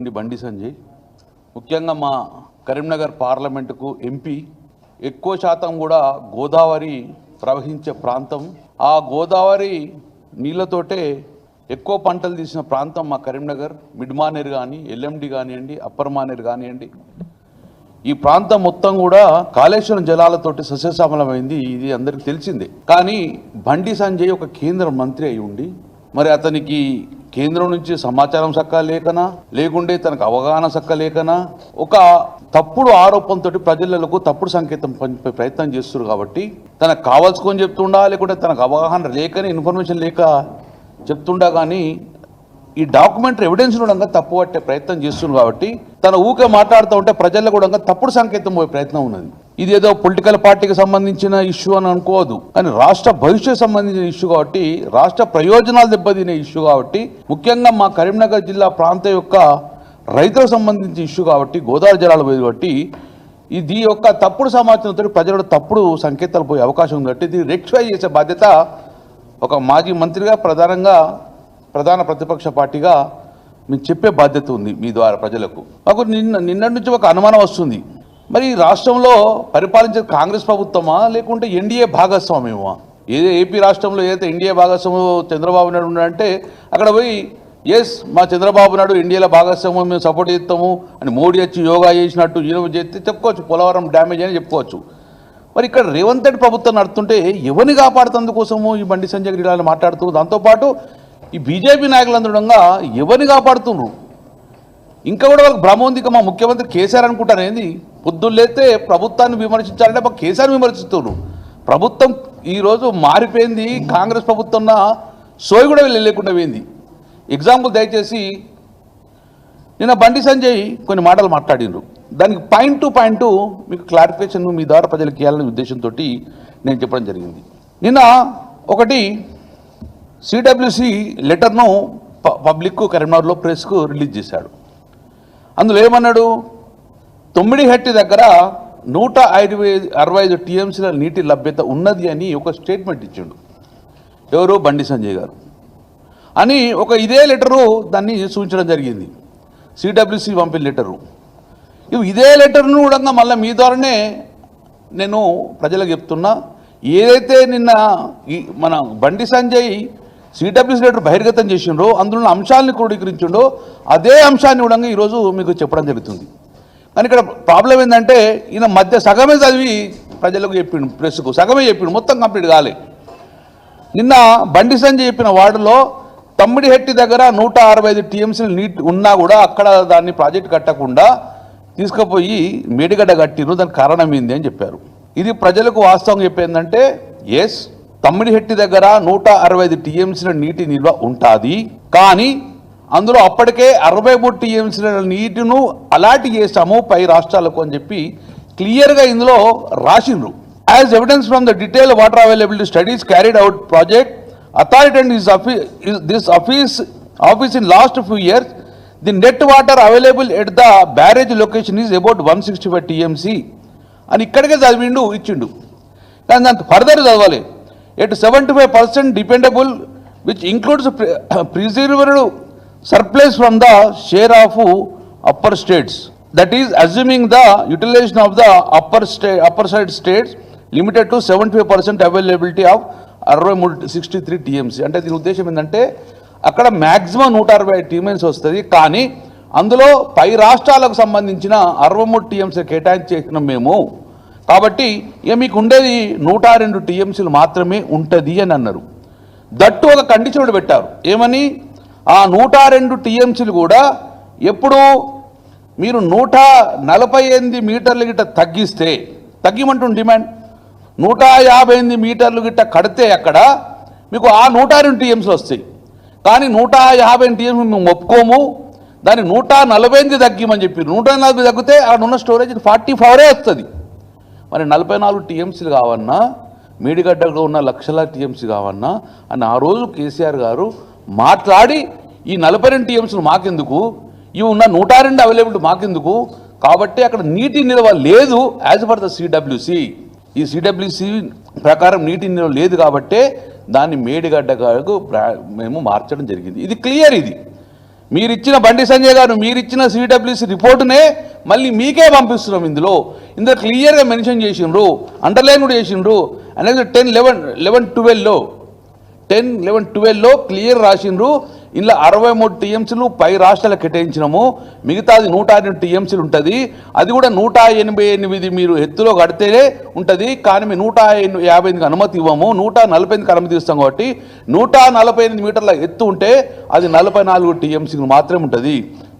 బండి సంజయ్. ముఖ్యంగా మా కరీంనగర్ పార్లమెంటుకు ఎంపీ ఎక్కువ శాతం కూడా గోదావరి ప్రవహించే ప్రాంతం. ఆ గోదావరి నీళ్ళతోటే ఎక్కువ పంటలు తీసిన ప్రాంతం మా కరీంనగర్. మిడ్మానేర్ కానీ ఎల్ఎండి కానివ్వండి అప్పర్ మానేర్ కానివ్వండి. ఈ ప్రాంతం మొత్తం కూడా కాళేశ్వరం జలాలతోటి సస్యశ్యామలమైంది ఇది అందరికీ తెలిసిందే. కానీ బండి సంజయ్ ఒక కేంద్ర మంత్రి అయి ఉండి మరి అతనికి కేంద్రం నుంచి సమాచారం సక్క లేకనా? లేకుంటే తనకు అవగాహన సక్క లేకనా? ఒక తప్పుడు ఆరోపణతో ప్రజలకు తప్పుడు సంకేతం పంపే ప్రయత్నం చేస్తున్నారు కాబట్టి తనకు కావాల్సుకొని చెప్తుండా? లేకుంటే తనకు అవగాహన లేకనే ఇన్ఫర్మేషన్ లేక చెప్తుండా? కానీ ఈ డాక్యుమెంటరీ ఎవిడెన్స్ కూడా తప్పు పట్టే ప్రయత్నం చేస్తుంది కాబట్టి తన ఊకే మాట్లాడుతూ ఉంటే ప్రజల్లో కూడా తప్పుడు సంకేతం పోయే ప్రయత్నం ఉన్నది. ఇది ఏదో పొలిటికల్ పార్టీకి సంబంధించిన ఇష్యూ అని అనుకోవద్దు. కానీ రాష్ట్ర భవిష్యత్ సంబంధించిన ఇష్యూ కాబట్టి రాష్ట్ర ప్రయోజనాలు దెబ్బతినే ఇష్యూ కాబట్టి ముఖ్యంగా మా కరీంనగర్ జిల్లా ప్రాంతం యొక్క రైతులకు సంబంధించిన ఇష్యూ కాబట్టి గోదావరి జలాలు పోయి కాబట్టి ఇది యొక్క తప్పుడు సమాచారంతో ప్రజలకు తప్పుడు సంకేతాలు పోయే అవకాశం ఉంది. కాబట్టి ఇది రెక్టిఫై చేసే బాధ్యత ఒక మాజీ మంత్రిగా ప్రధానంగా ప్రధాన ప్రతిపక్ష పార్టీగా మేము చెప్పే బాధ్యత ఉంది మీ ద్వారా ప్రజలకు. మాకు నిన్న నిన్నటి నుంచి ఒక అనుమానం వస్తుంది. మరి రాష్ట్రంలో పరిపాలించేది కాంగ్రెస్ ప్రభుత్వమా లేకుంటే ఎన్డీఏ భాగస్వామ్యమా? ఏదో ఏపీ రాష్ట్రంలో ఏదైతే ఎన్డీఏ భాగస్వామ్యం చంద్రబాబు నాయుడు ఉన్నాడంటే అక్కడ పోయి ఎస్ మా చంద్రబాబు నాయుడు ఎన్డీఏలో భాగస్వామ్యం మేము సపోర్ట్ చేస్తాము అని మోడీ వచ్చి యోగా చేసినట్టు ఈయన చేస్తే చెప్పుకోవచ్చు పోలవరం డ్యామేజ్ అని చెప్పుకోవచ్చు. మరి ఇక్కడ రేవంత్ రెడ్డి ప్రభుత్వం నడుతుంటే ఎవరిని కాపాడుతందుకోసము ఈ బండి సంజయ్ రెడ్డి ఇలా మాట్లాడుతూ దాంతోపాటు ఈ బీజేపీ నాయకులందరంగా ఎవరిని కాపాడుతున్నారు ఇంకా కూడా వాళ్ళకి భ్రమ ఉంది ఇక మా ముఖ్యమంత్రి కేసీఆర్ అనుకుంటారు ఏంది? పొద్దున్నేస్తే ప్రభుత్వాన్ని విమర్శించాలంటే మా కేసీఆర్ విమర్శిస్తున్నారు. ప్రభుత్వం ఈరోజు మారిపోయింది కాంగ్రెస్ ప్రభుత్వం సోయి కూడా వీళ్ళు లేకుండా పోయింది. ఎగ్జాంపుల్ దయచేసి నిన్న బండి సంజయ్ కొన్ని మాటలు మాట్లాడిండ్రు. దానికి పాయింట్ టు పాయింట్ మీకు క్లారిఫికేషన్ మీ ద్వారా ప్రజలకు ఇవ్వాలనే ఉద్దేశంతో నేను చెప్పడం జరిగింది. నిన్న ఒకటి సిడబ్ల్యూసి లెటర్ను ప- పబ్లిక్ కరీంనగర్లో ప్రెస్కు రిలీజ్ చేశాడు. అందులో ఏమన్నాడు? తొమ్మిడిహట్టి దగ్గర నూట ఐదు అరవై ఐదు టీఎంసీల నీటి లభ్యత ఉన్నది అని ఒక స్టేట్మెంట్ ఇచ్చిండు. ఎవరు? బండి సంజయ్ గారు. అని ఒక ఇదే లెటరు దాన్ని సూచించడం జరిగింది. సిడబ్ల్యూసి పంపిన లెటరు. ఇవి ఇదే లెటర్ను కూడా మళ్ళీ మీ ద్వారానే నేను ప్రజలకు చెప్తున్నా. ఏదైతే నిన్న ఈ మన బండి సంజయ్ సిడబ్ల్యూసి లెటర్ బహిర్గతం చేసిండ్రో అందులో ఉన్న అంశాలను క్రోడీకరించిండో అదే అంశాన్ని కూడా ఈరోజు మీకు చెప్పడం జరుగుతుంది. కానీ ఇక్కడ ప్రాబ్లం ఏంటంటే ఈయన మధ్య సగమే చదివి ప్రజలకు చెప్పిండు ప్రెస్కు సగమే చెప్పిండు మొత్తం కంప్లీట్ కాలే. నిన్న బండి సంజయ్ చెప్పిన వార్డులో తమ్మిడిహెట్టి దగ్గర నూట అరవై ఐదు టీఎంసీలు నీట్ ఉన్నా కూడా అక్కడ దాన్ని ప్రాజెక్ట్ కట్టకుండా తీసుకుపోయి మేడిగడ్డ కట్టిరు దానికి కారణం ఏంది అని చెప్పారు. ఇది ప్రజలకు వాస్తవం చెప్పేందంటే ఎస్ తమ్మిడిహెట్టి దగ్గర నూట అరవై ఐదు టీఎంసీల నీటి నిల్వ ఉంటుంది. కానీ అందులో అప్పటికే అరవై మూడు టీఎంసీల నీటిను అలాట్ చేశాము పై రాష్ట్రాలకు అని చెప్పి క్లియర్గా ఇందులో రాసిండ్రు. As evidence from the detail water availability studies carried out project authority and this office this office office in last few years the net water available at the barrage location is about one sixty five TMC అని ఇక్కడికే చదివిండు ఇచ్చిండు. కానీ దాని further చదవాలి. At seventy five percent dependable which includes preserved surplus from the share of upper states that is assuming the utilization of the upper stay upper side states limited to seventy five percent availability of అరవై మూడు sixty three TMC అంటే దీని ఉద్దేశం ఏంటంటే అక్కడ maximum నూట అరవై TMC వస్తుంది. కానీ అందులో పై రాష్ట్రాలకు సంబంధించిన అరవై మూడు టీఎంసీ కేటాయించేసినాం మేము. కాబట్టి ఇక మీకు ఉండేది నూట రెండు టీఎంసీలు మాత్రమే ఉంటుంది అని అన్నారు. దట్టు ఒక కండిషన్ కూడా పెట్టారు. ఏమని? ఆ నూట రెండు టీఎంసీలు కూడా ఎప్పుడు మీరు నూట నలభై ఎనిమిది మీటర్లు గిట్ట తగ్గిస్తే తగ్గిమంటుంది డిమాండ్. నూట యాభై ఎనిమిది మీటర్లు గిట్ట కడితే అక్కడ మీకు ఆ నూట రెండు టీఎంసీలు వస్తాయి. కానీ నూట యాభై ఎనిమిది టీఎంసీ మేము ఒప్పుకోము. దాన్ని నూట నలభై ఎనిమిది తగ్గిమని చెప్పి నూట నలభై తగ్గితే అక్కడ ఉన్న స్టోరేజ్ ఫార్టీ ఫోరే వస్తుంది. మరి నలభై నాలుగు టీఎంసీలు కావన్నా మేడిగడ్డలో ఉన్న లక్షల టీఎంసీ కావన్నా అని ఆ రోజు కేసీఆర్ గారు మాట్లాడి ఈ నలభై రెండు టీఎంసీలు మాకెందుకు? ఇవి ఉన్న నూట రెండు అవైలబిలిటీ మాకెందుకు? కాబట్టి అక్కడ నీటి నిల్వ లేదు యాజ్ పర్ ద సిడబ్ల్యూసి ఈ సిడబ్ల్యూసి ప్రకారం నీటి నిల్వ లేదు కాబట్టే దాన్ని మేడిగడ్డ గారు మేము మార్చడం జరిగింది. ఇది క్లియర్ ఇది. మీరిచ్చిన బండి సంజయ్ గారు మీరిచ్చిన సిడబ్ల్యూసి రిపోర్టునే మళ్ళీ మీకే పంపిస్తున్నాం ఇందులో. ఇందులో క్లియర్గా మెన్షన్ చేసిండ్రు అండర్లైన్ కూడా చేసిండ్రు. అనేది టెన్ లెవెన్ లెవెన్ ట్వెల్వ్లో టెన్ లెవెన్ ట్వెల్వ్లో క్లియర్ రాసిండ్రు. ఇందులో అరవై మూడు టీఎంసీలు పై రాష్ట్రాలకు కేటాయించినాము. మిగతాది నూట ఎనిమిది టీఎంసీలు ఉంటుంది. అది కూడా నూట ఎనభై ఎనిమిది మీరు ఎత్తులో కడితేనే ఉంటుంది. కానీ మేము నూట యాభై ఎనిమిదికి అనుమతి ఇవ్వము. నూట నలభై ఎనిమిదికి అనుమతి ఇస్తాం కాబట్టి నూట నలభై ఎనిమిది మీటర్ల ఎత్తు ఉంటే అది నలభై నాలుగు టీఎంసీలు మాత్రమే ఉంటుంది.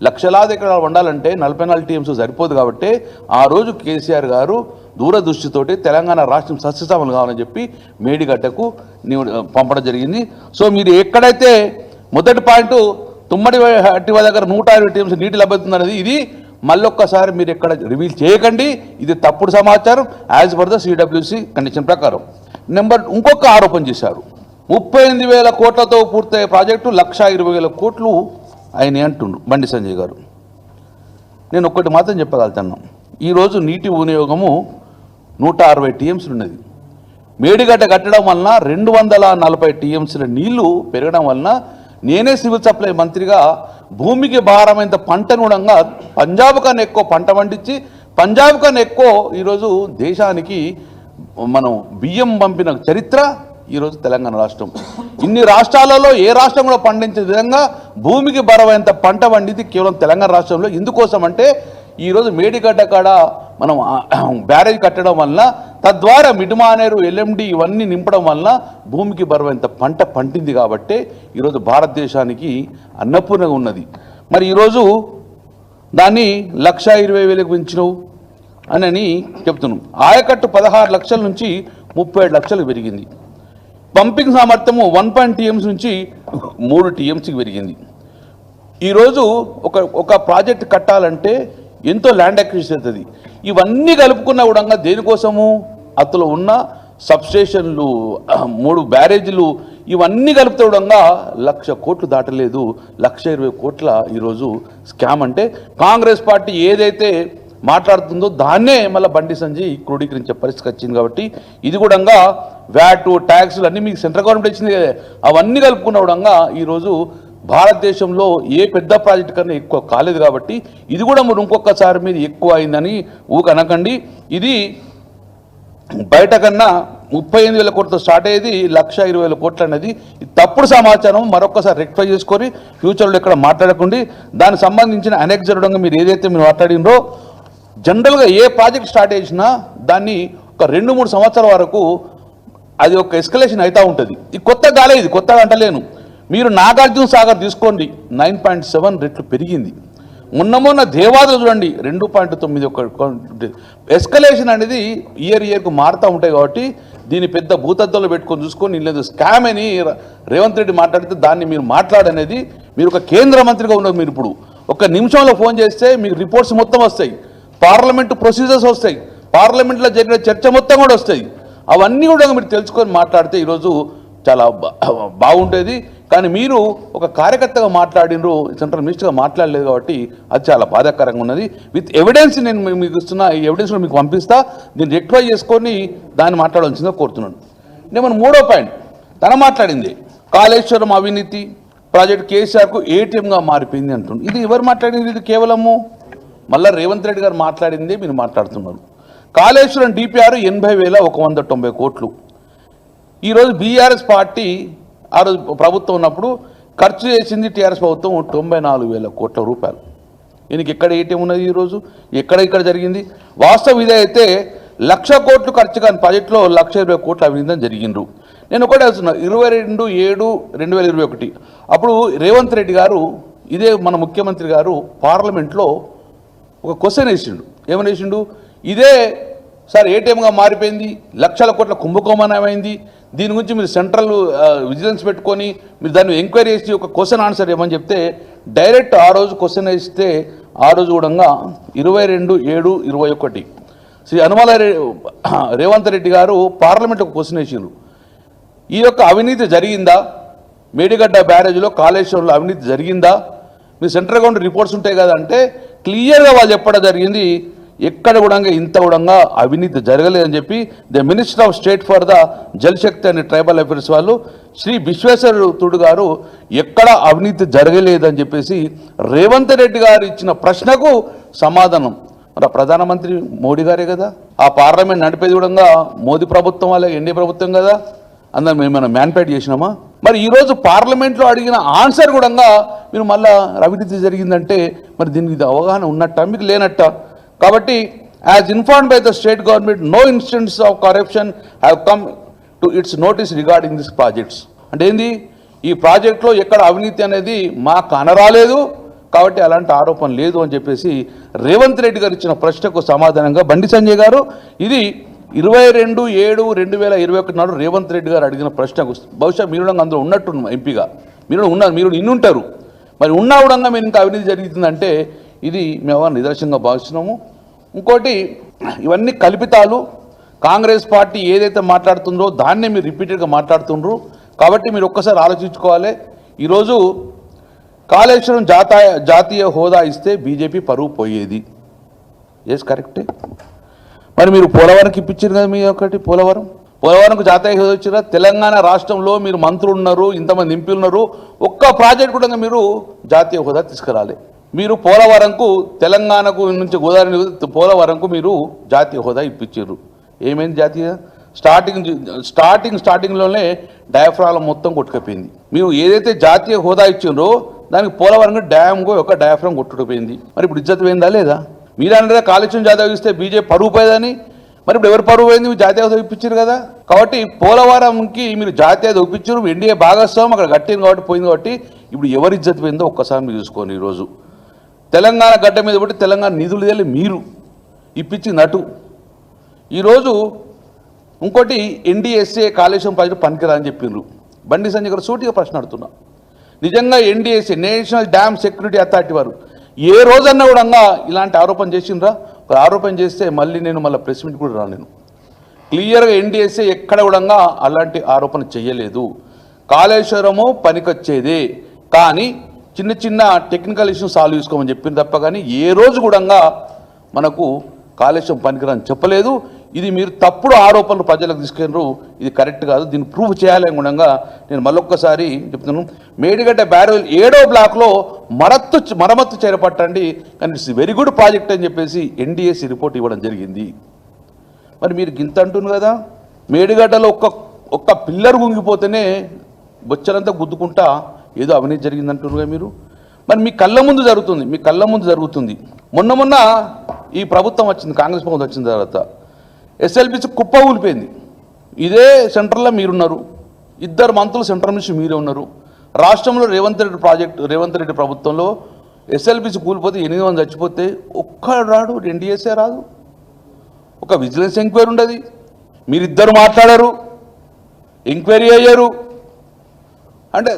లక్షలాది ఎకరాలు వండాలంటే నలభై నాలుగు టీఎంసీ సరిపోదు కాబట్టి ఆ రోజు కేసీఆర్ గారు దూరదృష్టితోటి తెలంగాణ రాష్ట్రం సస్యశామలు కావాలని చెప్పి మేడిగడ్డకు పంపడం జరిగింది. సో మీరు ఎక్కడైతే మొదటి పాయింట్ తుమ్మడి హట్టివ దగ్గర నూట ఇరవై టీఎంసీ నీటి లభ్యతుంది అనేది ఇది. మళ్ళొక్కసారి మీరు ఎక్కడ రివీల్ చేయకండి. ఇది తప్పుడు సమాచారం as per the CWC condition ప్రకారం. నెంబర్ ఇంకొక ఆరోపణ చేశారు. ముప్పై ఎనిమిది వేల కోట్లతో పూర్తయ్యే ప్రాజెక్టు లక్ష ఇరవై వేల కోట్లు ఆయన అంటుండు బండి సంజయ్ గారు. నేను ఒక్కటి మాత్రం చెప్పగలుగుతాను. ఈరోజు నీటి వినియోగము నూట అరవై టీఎంసీలు ఉన్నది. మేడిగడ్డ కట్టడం వలన రెండు వందల నలభై టీఎంసీల నీళ్ళు పెరగడం వలన నేనే సివిల్ సప్లై మంత్రిగా భూమికి భారమైనంత పంటను కూడా పంజాబ్ కన్నా ఎక్కువ పంట పండించి పంజాబ్ కన్నా ఎక్కువ ఈరోజు దేశానికి మనం బియ్యం పంపిన చరిత్ర ఈరోజు తెలంగాణ రాష్ట్రం. ఇన్ని రాష్ట్రాలలో ఏ రాష్ట్రం కూడా పండించే విధంగా భూమికి బరవైనంత పంట పండింది కేవలం తెలంగాణ రాష్ట్రంలో. ఎందుకోసం అంటే ఈరోజు మేడిగడ్డ కాడ మనం బ్యారేజ్ కట్టడం వలన తద్వారా మిడుమానేరు ఎల్ఎండి ఇవన్నీ నింపడం వలన భూమికి బరువైనంత పంట పండింది కాబట్టే ఈరోజు భారతదేశానికి అన్నపూర్ణగా ఉన్నది. మరి ఈరోజు దాన్ని లక్ష ఇరవై వేలకు పెంచినవు అని చెప్తున్నాం. ఆయకట్టు పదహారు లక్షల నుంచి ముప్పై ఏడు లక్షలు పెరిగింది. పంపింగ్ సామర్థ్యము వన్ పాయింట్ టీఎంసీ నుంచి మూడు టీఎంసీకి పెరిగింది. ఈరోజు ఒక ఒక ప్రాజెక్ట్ కట్టాలంటే ఎంతో ల్యాండ్ అక్విజిషన్ అవుతుంది. ఇవన్నీ కలుపుకున్న కూడా దేనికోసము? అతలో ఉన్న సబ్స్టేషన్లు మూడు బ్యారేజీలు ఇవన్నీ కలిపితే కూడా లక్ష కోట్లు దాటలేదు. లక్ష ఇరవై కోట్ల ఈరోజు స్కామ్ అంటే కాంగ్రెస్ పార్టీ ఏదైతే మాట్లాడుతుందో దాన్నే మళ్ళీ బండి సంజయ్ క్రోడీకరించే పరిస్థితి వచ్చింది కాబట్టి ఇది కూడా వ్యాటు ట్యాక్స్లు అన్నీ మీకు సెంట్రల్ గవర్నమెంట్ ఇచ్చింది కదా, అవన్నీ కలుపుకున్న కూడా ఈరోజు భారతదేశంలో ఏ పెద్ద ప్రాజెక్ట్ కన్నా ఎక్కువ కాలేదు కాబట్టి ఇది కూడా మరి ఇంకొకసారి మీరు ఎక్కువ అయిందని ఊక అనకండి. ఇది బయట కన్నా ముప్పై ఎనిమిది వేల కోట్లతో స్టార్ట్ అయ్యేది లక్ష ఇరవై వేల కోట్లు అనేది. ఇది తప్పుడు సమాచారం మరొకసారి రెక్టిఫై చేసుకొని ఫ్యూచర్లో ఇక్కడ మాట్లాడకండి. దానికి సంబంధించిన అనెక్జరడంగా మీరు ఏదైతే మీరు మాట్లాడినరో జనరల్గా ఏ ప్రాజెక్ట్ స్టార్ట్ చేసినా దాన్ని ఒక రెండు మూడు సంవత్సరాల వరకు అది ఒక ఎస్కలేషన్ అవుతూ ఉంటుంది. ఇది కొత్త గాలే ఇది కొత్తగా అంటలేను. మీరు నాగార్జున సాగర్ తీసుకోండి. నైన్ పాయింట్ సెవెన్ రెట్లు పెరిగింది. మొన్న మొన్న దేవాదులు చూడండి రెండు పాయింట్ తొమ్మిది ఒక ఎస్కలేషన్ అనేది ఇయర్ ఇయర్కు మారుతూ ఉంటాయి కాబట్టి దీన్ని పెద్ద భూతద్దంలో పెట్టుకొని చూసుకొని లేదు స్కామ్ అని రేవంత్ రెడ్డి మాట్లాడితే దాన్ని మీరు మాట్లాడనేది మీరు ఒక కేంద్ర మంత్రిగా ఉన్నారు మీరు ఇప్పుడు. ఒక నిమిషంలో ఫోన్ చేస్తే మీకు రిపోర్ట్స్ మొత్తం వస్తాయి. పార్లమెంట్ ప్రొసీజర్స్ వస్తాయి. పార్లమెంట్లో జరిగిన చర్చ మొత్తం కూడా వస్తాయి. అవన్నీ కూడా మీరు తెలుసుకొని మాట్లాడితే ఈరోజు చాలా బా- బాగుండేది కానీ మీరు ఒక కార్యకర్తగా మాట్లాడినరు సెంట్రల్ మినిస్టర్గా మాట్లాడలేదు కాబట్టి అది చాలా బాధాకరంగా ఉన్నది. విత్ ఎవిడెన్స్ నేను మీకు ఇస్తున్న ఈ ఎవిడెన్స్ కూడా మీకు పంపిస్తా. దీన్ని రెక్టిఫై చేసుకొని దాన్ని మాట్లాడవలసిందిగా కోరుతున్నాను. నేను మన మూడో పాయింట్. తన మాట్లాడింది. కాళేశ్వరం అవినీతి ప్రాజెక్ట్ కేసీఆర్కు ఏటీఎంగా మారిపోయింది అంటుంది ఇది ఎవరు మాట్లాడింది? ఇది కేవలము మళ్ళీ రేవంత్ రెడ్డి గారు మాట్లాడిందే మీరు మాట్లాడుతున్నారు. కాళేశ్వరం డిపిఆర్ ఎనభై వేల ఒక వంద తొంభై కోట్లు. ఈరోజు బీఆర్ఎస్ పార్టీ ఆ రోజు ప్రభుత్వం ఉన్నప్పుడు ఖర్చు చేసింది టీఆర్ఎస్ ప్రభుత్వం తొంభై నాలుగు వేల కోట్ల రూపాయలు. ఈయనకి ఎక్కడ ఏటీఎం ఉన్నది ఈరోజు ఎక్కడ ఇక్కడ జరిగింది? వాస్తవం ఇదే అయితే లక్ష కోట్లు ఖర్చు కాని బడ్జెట్లో లక్ష ఇరవై కోట్ల అవినీతి జరిగిండ్రు. నేను ఒకటే వస్తున్నా ఇరవై రెండు ఏడు రెండు వేల ఇరవై ఒకటి. అప్పుడు రేవంత్ రెడ్డి గారు ఇదే మన ముఖ్యమంత్రి గారు పార్లమెంట్లో ఒక క్వశ్చన్ వేసిండు. ఏమని వేసిండు? ఇదే సార్ ఏటీఎంగా మారిపోయింది లక్షల కోట్ల కుంభకోణమైంది దీని గురించి మీరు సెంట్రల్ విజిలెన్స్ పెట్టుకొని మీరు దాన్ని ఎంక్వైరీ చేసి ఒక క్వశ్చన్ ఆన్సర్ ఏమని చెప్తే డైరెక్ట్ ఆ రోజు క్వశ్చన్ ఇస్తే ఆ రోజు కూడా ఇరవై రెండు ఏడు ఇరవై ఒకటి. శ్రీ అనుమల రేవంత్ రెడ్డి గారు పార్లమెంట్లో క్వశ్చన్ వేసిండ్రు. ఈ యొక్క అవినీతి జరిగిందా? మేడిగడ్డ బ్యారేజ్లో కాళేశ్వరంలో అవినీతి జరిగిందా? మీ సెంట్రల్ గవర్నమెంట్ రిపోర్ట్స్ ఉంటాయి కదా అంటే క్లియర్గా వాళ్ళు చెప్పడం జరిగింది ఎక్కడ కూడా ఇంత కూడా అవినీతి జరగలేదని చెప్పి the minister of state for the Jal Shakti and tribal affairs వాళ్ళు శ్రీ విశ్వేశ్వరుడు గారు ఎక్కడ అవినీతి జరగలేదని చెప్పేసి రేవంత్ రెడ్డి గారు ఇచ్చిన ప్రశ్నకు సమాధానం. మరి ప్రధానమంత్రి మోడీ గారే కదా. ఆ పార్లమెంట్ నడిపేది కూడా మోదీ ప్రభుత్వం వల్ల ఎన్డీ ప్రభుత్వం కదా. అందరం మేము మ్యాన్పేట్ చేసినామా? మరి ఈరోజు పార్లమెంట్లో అడిగిన ఆన్సర్ కూడా మీరు మళ్ళా అవినీతి జరిగిందంటే మరి దీనికి అవగాహన ఉన్నట్ట? మీకు లేనట్ట? కాబట్టి as informed by the state government no instants of corruption have come to its notice regarding this projects అంటే ఏంది? ఈ ప్రాజెక్ట్లో ఎక్కడ అవినీతి అనేది మాకు కనరాలేదు కాబట్టి అలాంటి ఆరోపణ లేదు అని చెప్పేసి రేవంత్ రెడ్డి గారు ఇచ్చిన ప్రశ్నకు సమాధానంగా బండి సంజయ్ గారు ఇది ఇరవై రెండు ఏడు రెండు వేల ఇరవై ఒకటి నాడు రేవంత్ రెడ్డి గారు అడిగిన ప్రశ్నకు బహుశా మీరు అందరూ అందులో ఉన్నట్టు ఎంపీగా. మీరు ఉన్నారు మీరు కూడా ఇన్నుంటారు. మరి ఉన్నా కూడా మీరు ఇంకా అవినీతి జరుగుతుందంటే ఇది మేము నిదర్శనంగా భావిస్తున్నాము. ఇంకోటి ఇవన్నీ కల్పితాలు. కాంగ్రెస్ పార్టీ ఏదైతే మాట్లాడుతుందో దాన్నే మీరు రిపీటెడ్గా మాట్లాడుతుండ్రు. కాబట్టి మీరు ఒక్కసారి ఆలోచించుకోవాలి. ఈరోజు కాళేశ్వరం జాతీయ జాతీయ హోదా ఇస్తే బీజేపీ పరువు పోయేది. ఎస్ కరెక్టే మరి మీరు పోలవరంకి ఇప్పించారు కదా మీ ఒకటి పోలవరం? పోలవరంకు జాతీయ హోదా ఇచ్చారా తెలంగాణ రాష్ట్రంలో మీరు మంత్రులు ఉన్నారు ఇంతమంది ఎంపీలు ఉన్నారు ఒక్క ప్రాజెక్ట్ కూడా మీరు జాతీయ హోదా తీసుకురాలి. మీరు పోలవరంకు తెలంగాణకు నుంచి గోదావరి పోలవరంకు మీరు జాతీయ హోదా ఇప్పించారు. ఏమైంది జాతీయ? స్టార్టింగ్ స్టార్టింగ్ స్టార్టింగ్లోనే డయాఫ్రామ్ మొత్తం కొట్టుకపోయింది. మీరు ఏదైతే జాతీయ హోదా ఇచ్చిండ్రో దానికి పోలవరంగా డ్యామ్కు ఒక డయాఫ్రామ్ కొట్టుకుపోయింది. మరి ఇప్పుడు ఇజ్జత్ పోయిందా లేదా? మీరు అంటే కాళేశ్వరం జాతీయ ఇస్తే బీజేపీ పరువు పోయేదని. మరి ఇప్పుడు ఎవరు పరువు పోయింది? మీరు జాతీయ హోదా ఇప్పించారు కదా. కాబట్టి పోలవరంకి మీరు జాతీయ ఇప్పించారు. ఎన్డీఏ భాగస్వామ్యం అక్కడ కట్టింది కాబట్టి పోయింది కాబట్టి ఇప్పుడు ఎవరి ఇజ్జత్ పోయిందో ఒక్కసారి మీరు చూసుకోండి ఈరోజు. తెలంగాణ గడ్డ మీద పెట్టి తెలంగాణ నిధులు తెలియ మీరు. ఇప్పించి నటు. ఈరోజు ఇంకోటి ఎన్డీఎస్ఏ కాళేశ్వరం ప్రాజెక్టు పనికిరా అని చెప్పిండ్రు బండి సంజయ్ గారు సూటిగా ప్రశ్న అడుగుతున్నా. నిజంగా NDSA national dam security authority వారు ఏ రోజన్నా కూడా ఇలాంటి ఆరోపణ చేసిండ్రా? ఒక ఆరోపణ చేస్తే మళ్ళీ నేను మళ్ళీ ప్రెస్ మీట్ కూడా రాను క్లియర్గా ఎన్డీఎస్ఏ ఎక్కడ కూడా అలాంటి ఆరోపణ చేయలేదు కాళేశ్వరము పనికొచ్చేదే. కానీ చిన్న చిన్న టెక్నికల్ ఇష్యూస్ సాల్వ్ చేసుకోమని చెప్పింది తప్ప కానీ ఏ రోజు కూడా మనకు కాలుష్యం పనికిరని చెప్పలేదు. ఇది మీరు తప్పుడు ఆరోపణలు ప్రజలకు తీసుకెళ్ళరు. ఇది కరెక్ట్ కాదు. దీన్ని ప్రూవ్ చేయాలని గుణంగా నేను మళ్ళొక్కసారి చెప్తున్నాను. మేడిగడ్డ బ్యారల్ ఏడో బ్లాక్లో మరత్తు మరమ్మత్తు చేరపట్టండి. కానీ ఇట్స్ వెరీ గుడ్ ప్రాజెక్ట్ అని చెప్పేసి ఎన్డీఏసీ రిపోర్ట్ ఇవ్వడం జరిగింది. మరి మీరు గింత అంటున్నారు కదా? మేడిగడ్డలో ఒక్క ఒక్క పిల్లర్ గుంగిపోతేనే బొచ్చలంతా గుద్దుకుంటా ఏదో అవినీతి జరిగిందంటున్నారుగా మీరు? మరి మీ కళ్ళ ముందు జరుగుతుంది మీ కళ్ళ ముందు జరుగుతుంది. మొన్న మొన్న ఈ ప్రభుత్వం వచ్చింది కాంగ్రెస్ ప్రభుత్వం వచ్చిన తర్వాత. ఎస్ఎల్బిసి కుప్ప ఊలిపోయింది. ఇదే సెంటర్లో మీరున్నారు. ఇద్దరు మంత్రులు సెంట్రల్ నుంచి మీరే ఉన్నారు. రాష్ట్రంలో రేవంత్ రెడ్డి ప్రాజెక్ట్ రేవంత్ రెడ్డి ప్రభుత్వంలో ఎస్ఎల్బిసి కూలిపోతే ఎనిమిది మంది చచ్చిపోతే ఒక్కడు రాడు ఎన్డీఎస్ఏ రాదు. ఒక విజిలెన్స్ ఎంక్వైరీ ఉండదు. మీరిద్దరు మాట్లాడారు. ఎంక్వైరీ అయ్యారు. అంటే